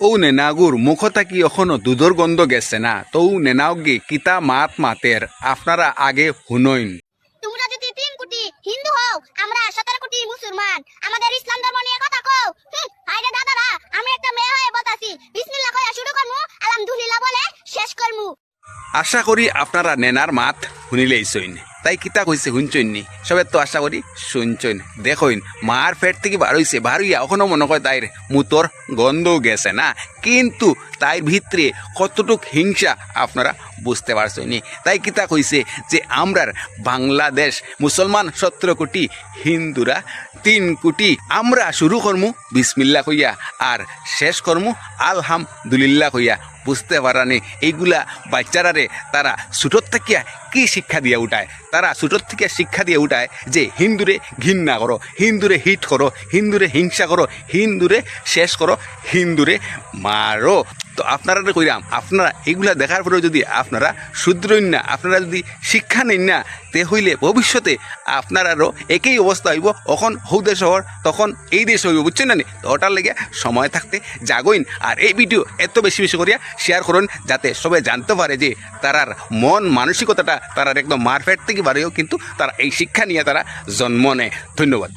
ও নেনাগুর মুখ থাকি এখনও দুধর গন্ধ গেছে না। তো নেনাও গে কিতা মাত মাতের আপনারা আগে হুনইন তোমরা যদি তিন কোটি হিন্দু হও আমরা সতেরো কোটি মুসলমান। আমাদের ইসলাম ধর্ম নিয়ে কথা কও। আরে দাদারা আমি একটা মেয়ে হয়ে বলতাছি বিসমিল্লাহ কইয়া শুরু করমু আলহামদুলিল্লাহ বলে শেষ করমু। আশা করি আপনারা নেনার মাত শুনিলেই সইন তাই কিতা কইছে নি? সবে তো আশা করি শুনছইন দেখইন মার পেট থেকে বার হইছে বার হইয়া এখনও মনে হয় তাইর মুতর গন্ধ গেছে না? কিন্তু তাইর ভিতরে কতটুক হিংসা আপনারা বুঝতে পারছেন নি? তাই কিতা কইছে যে আমরার বাংলাদেশ মুসলমান সতেরো কোটি, হিন্দুরা তিন কোটি। আমরা শুরু করমু বিসমিল্লা কইয়া, আর শেষ করমু আলহামদুলিল্লাহ কইয়া। বুঝতে পারানি, এইগুলা বাচ্চারারে তারা ছোটোর থাকিয়া কি দিয়ে উঠায়। তারা ছোটোর থেকে শিক্ষা দিয়ে উঠায় যে হিন্দুরে ঘৃণা করো, হিন্দুরে হিট করো, হিন্দুরে হিংসা করো, হিন্দুরে শেষ করো, হিন্দুরে মারো। তো আপনারা কইরাম, আপনারা এইগুলা দেখার পরেও যদি আপনারা শুদ্রইন না, আপনারা যদি শিক্ষা নেন না, তে হইলে ভবিষ্যতে আপনারারও একই অবস্থা হইব। অখন হৌ দেশ হওয়ার তখন এই দেশ হইব, বুঝছেন নি তো ওটার লেগে সময় থাকতে জাগইন, আর এই ভিডিও এত বেশি বেশি করিয়া শেয়ার করুন, যাতে সবাই জানতে পারে যে তারার মন মানসিকতাটা তারার একদম মারফেট থেকে বাড়েও কিন্তু তারা এই শিক্ষা নিয়ে তারা জন্ম নেয়। ধন্যবাদ।